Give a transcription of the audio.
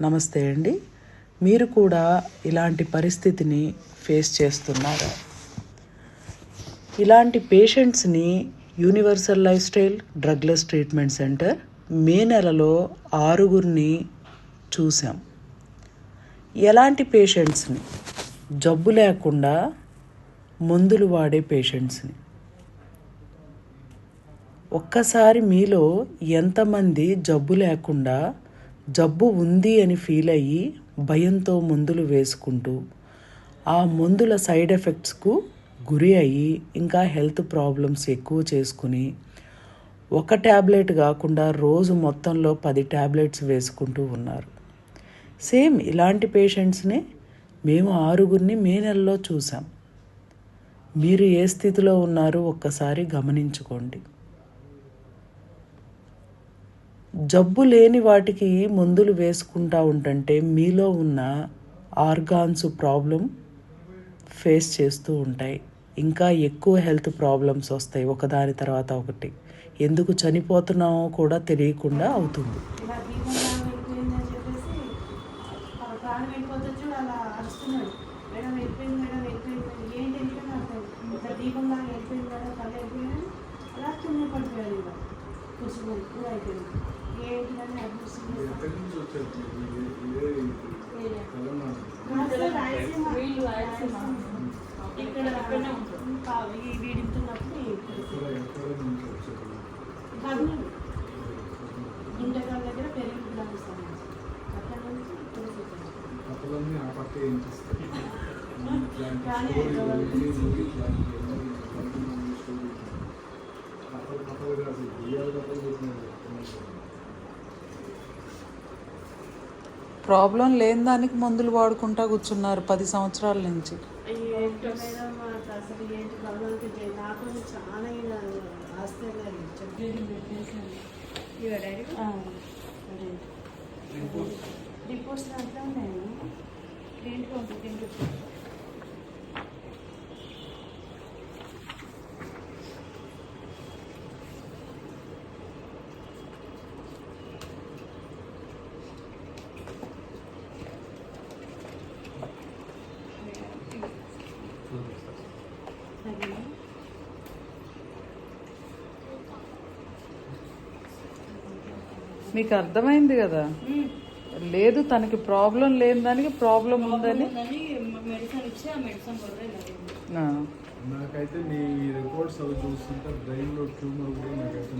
నమస్తే అండి. మీరు కూడా ఇలాంటి పరిస్థితిని ఫేస్ చేస్తున్నారా? ఇలాంటి పేషెంట్స్ని universal lifestyle drugless treatment centre May నెలలో ఆరుగురిని చూసాం ఎలాంటి పేషెంట్స్ని? జబ్బు లేకుండా మందులు వాడే పేషెంట్స్ని. ఒక్కసారి మీలో ఎంతమంది జబ్బు లేకుండా జబ్బు ఉంది అని ఫీల్ అయ్యి భయంతో మందులు వేసుకుంటూ ఆ మందుల సైడ్ ఎఫెక్ట్స్కు గురి అయ్యి ఇంకా హెల్త్ ప్రాబ్లమ్స్ ఎక్కువ చేసుకుని ఒక ట్యాబ్లెట్ కాకుండా రోజు మొత్తంలో పది ట్యాబ్లెట్స్ వేసుకుంటూ ఉన్నారు. సేమ్ ఇలాంటి పేషెంట్స్ని మేము ఆరుగురిని మే నెలలో చూసాం మీరు ఏ స్థితిలో ఉన్నారో ఒక్కసారి గమనించుకోండి. జబ్బు లేని వాటికి మందులు వేసుకుంటా ఉంటుంటే మీలో ఉన్న ఆర్గాన్స్ ప్రాబ్లం ఫేస్ చేస్తూ ఉంటాయి. ఇంకా ఎక్కువ హెల్త్ ప్రాబ్లమ్స్ వస్తాయి ఒకదాని తర్వాత ఒకటి. ఎందుకు చనిపోతున్నామో కూడా తెలియకుండా అవుతుంది. ఇలా దీపం లాగా వెళ్ళిపోయిందని చెప్పేసి ఆ ప్రాణం అలా అరుస్తున్నాడు వెళ్ళిపోయింది మేడం కళ్ళు వెళ్ళిపోయింది అలా కింద పడిపోయాడు ఇలా కూర్చుని కూడా అయిపోయింది ఇక్కడ కర్నూలు గుండెకాల దగ్గర పెరిగి అక్కడ నుంచి ఆ పక్క ఏం చేస్తారు? ప్రాబ్లం లేని దానికి మందులు వాడుకుంటా కూర్చున్నారు పది సంవత్సరాల నుంచి. ఏంటో మేడం మాకు అసలు మీకు అర్థమైంది కదా? లేదు తనకి ప్రాబ్లం లేని దానికి ప్రాబ్లం ఉందని. నాకైతే నీ రిపోర్ట్స్ అవి చూస్తుంటే బ్రెయిన్లో ట్యూమర్ కూడా నాకైతే